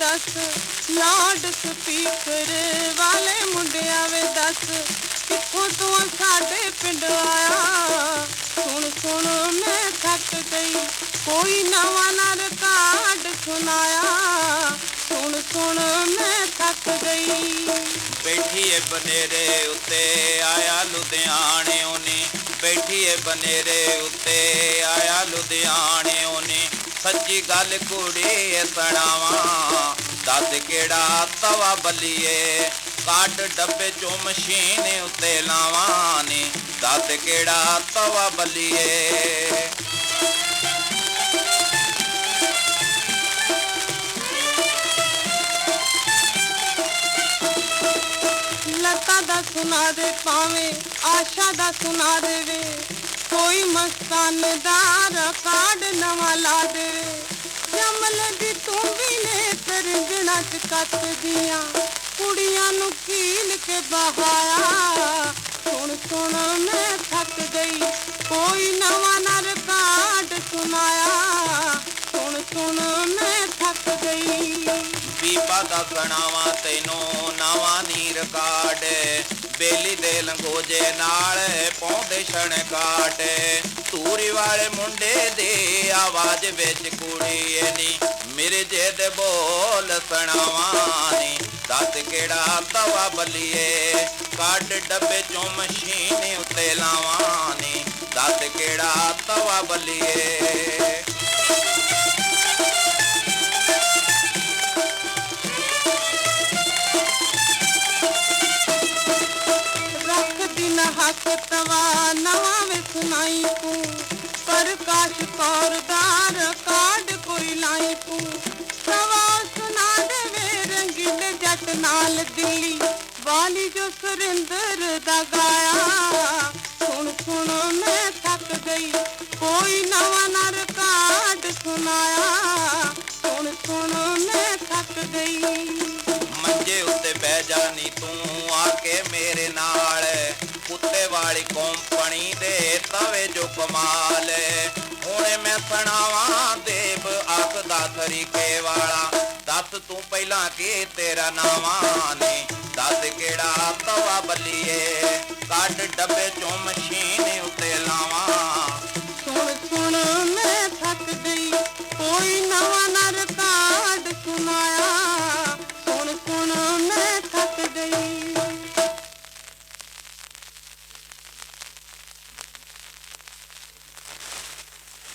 ਦੱਸ ਲਾਡ ਸਪੀਕਰ ਵਾਲੇ ਮੁੰਡਿਆਂ ਵੇ ਦੱਸ, ਕਿੱਥੋਂ ਤੂੰ ਸਾਡੇ ਪਿੰਡ ਆਇਆ? ਸੁਣ ਸੁਣ, ਮੈਂ ਥੱਕ ਗਈ, ਕੋਈ ਨਵਾਂ ਨਾ ਰਿਕਾਰਡ ਸੁਣਾਇਆ। ਸੁਣ ਸੁਣ, ਮੈਂ ਥੱਕ ਗਈ। ਬੈਠੀ ਏ ਬਨੇਰੇ ਉੱਤੇ, ਆਇਆ ਲੁਧਿਆਣੇ ਨੇ ਬੈਠੀ ਏ ਬਨੇਰੇ ਉੱਤੇ, ਆਇਆ ਲੁਧਿਆਣੇ ਨੇ ਸੱਚੀ ਗੱਲ ਕੁੜੀ ਸੁਣਾਵਾਂ ਦੱਸ ਕਿਹੜਾ ਤਵਾ ਬੱਲੀਏ? ਕਾਟ ਡੱਬੇ ਚੋਂ ਮਸ਼ੀਨ ਉੱਤੇ ਲਾਵਾਂ ਨੇ। ਦੱਸ ਕਿਹੜਾ ਤਵਾ ਬੱਲੀਏ? ਲਤਾ ਦਾ ਸੁਣਾ ਦੇ ਪਾਵੇਂ ਆਸ਼ਾ ਦਾ ਸੁਣਾ ਦੇਵੇ। ਕੋਈ ਮਸਤਾਨ ਦਾ ਰਿਕਾਰਡ ਨਵਾਂ ਲਾ ਦੇਵੇ ਜਮਲ ਦੀ ਤੂੰ ਵੀ ਨੇ ਤਰੰਗਣਾ ਚ ਕੱਤਦੀਆਂ ਕੁੜੀਆਂ ਨੂੰ ਕੀਲ ਕੇ ਬਹਾਇਆ। ਸੁਣ ਸੁਣ ਮੈਂ ਥੱਕ ਗਈ। ਕੋਈ ਨਵਾਂ ਨਾ ਰਿਕਾਰਡ ਸੁਣਾਇਆ। ਸੁਣ ਸੁਣ ਮੈਂ ਥੱਕ ਗਈ। ਬੀਬਾ ਦਾ ਗਣਾਵਾ ਤੈਨੂੰ ਨਵਾਂ ਨੀ ਰਿਕਾਰਡ। ਬੇਲੀ ਦੇ ਲੰਗੋਜੇ ਨਾਲ ਪਾਉਂਦੇ ਛਣ ਕਾਟ ਧੂਰੀ ਵਾਲੇ ਮੁੰਡੇ ਦੀ ਆਵਾਜ਼ ਵਿੱਚ ਕੁੜੀ ਨੀ ਮੇਰੇ ਜੇ ਦੇ ਬੋਲ ਸੁਣਾਵਾਂ ਨੀ ਦੱਸ ਕਿਹੜਾ ਤਵਾ ਬਲੀਏ? ਕੱਢ ਡੱਬੇ ਚੋਂ ਮਸ਼ੀਨ ਉੱਤੇ ਲਾਵਾਂ ਨੀ ਦੱਸ ਕਿਹੜਾ ਤਵਾ ਬਲੀਏ? ਦਿਨ ਤਵਾ, ਨਵਾਂ ਵੇ ਸੁਣਾਈ ਤੂੰ। ਪ੍ਰਕਾਸ਼ ਕੌਰ ਦਾ ਰਿਕਾਰਡ ਕੋਈ ਲਾਈ ਤੂੰ। ਤਵਾ ਸੁਣਾ ਦੇਵੇ ਰੰਗੀਲੇ ਜੱਟ ਨਾਲ ਦਿੱਲੀ। ਵਾਲੀ ਜੋ ਸੁਰਿੰਦਰ ਦਾ ਗਾਇਆ। ਸੁਣ ਸੁਣ ਮੈਂ ਥੱਕ ਗਈ। ਕੋਈ ਨਵਾਂ ਨਾ ਰਿਕਾਰਡ ਸੁਣਾਇਆ। ਸੁਣ ਸੁਣ ਮੈਂ ਥੱਕ ਗਈ। ਮੰਜੇ ਉੱਤੇ ਬਹਿ ਜਾਣੀ ਤੂੰ ਆ ਕੇ ਮੇਰੇ ਨਾਲ। ਕੁੱਤੇ ਵਾਲੀ ਕੰਪਨੀ ਦੇ ਤਵੇ ਜੋ ਕਮਾਲ ਹੁਣ ਮੈਂ ਸੁਣਾਵਾਂ ਦੇਵ ਆਖਦਾ ਤਰੀਕੇ ਵਾਲਾ। ਦੱਸ ਤੂੰ ਪਹਿਲਾਂ ਕੀ ਤੇਰਾ ਨਾਵਾਂ ਨੇ? ਦੱਸ ਕਿਹੜਾ ਤਵਾ ਬੱਲੀਏ? ਕੱਢ ਡੱਬੇ ਚੋਂ ਮਸ਼ੀਨ ਉੱਤੇ ਲਾਵਾਂ। ਸੁਣ ਸੁਣ, ਮੈਂ ਥੱਕ ਗਈ। ਕੋਈ ਨਵਾਂ ਨਾ ਰਿਕਾਰਡ ਸੁਣਾਇਆ